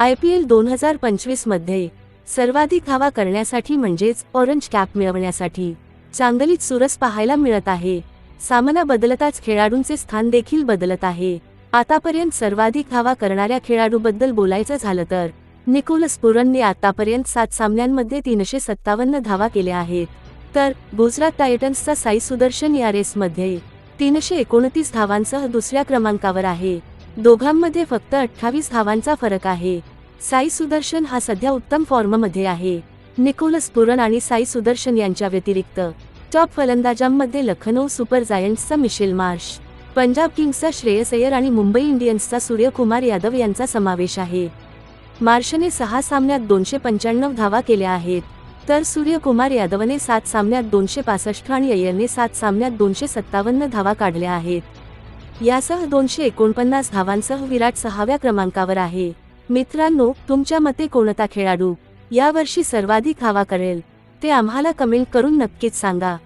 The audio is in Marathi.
आय पी एल दोन हजार पंचवीसमध्ये सर्वाधिक धावा करण्यासाठी म्हणजेच ऑरेंज कॅप मिळवण्यासाठी चांदलीत सुरस पाहायला मिळत आहे. सामना बदलताच खेळाडूंचे स्थान देखील बदलत आहे. आतापर्यंत सर्वाधिक धावा करणाऱ्या खेळाडूबद्दल बोलायचं झालं तर निकोलस पुरनने आतापर्यंत सात सामन्यांमध्ये तीनशे सत्तावन्न धावा केल्या आहेत. तर गुजरात टायटन्सचा साई सुदर्शन या रेसमध्ये तीनशे एकोणतीस धावांसह दुसऱ्या क्रमांकावर आहे. दोघांमध्ये फक्त अठ्ठावीस धावांचा फरक आहे. साई सुदर्शन हा सध्या उत्तम फॉर्ममध्ये आहे. निकोलस पुरण आणि साई सुदर्शन यांच्या व्यतिरिक्त टॉप फलंदाजांमध्ये लखनौ सुपर जायंट्सचा मिशेल मार्श पंजाब किंग्सचा श्रेयस अय्यर आणि मुंबई इंडियन्सचा सूर्यकुमार यादव यांचा समावेश आहे. मार्शने सहा सामन्यात दोनशे पंच्याण्णव धावा केल्या आहेत तर सूर्यकुमार यादवने सात सामन्यात दोनशे पासष्ट आणि अय्यरने सात सामन्यात दोनशे सत्तावन्न धावा काढल्या आहेत. यासह दोनशे एकोणपन्नास धावांसह विराट सहाव्या क्रमांकावर आहे. मित्रांनो तुमच्या मते कोणता खेळाडू? यावर्षी सर्वाधिक धावा करेल. ते आम्हाला कमेंट करून नक्कीच सांगा.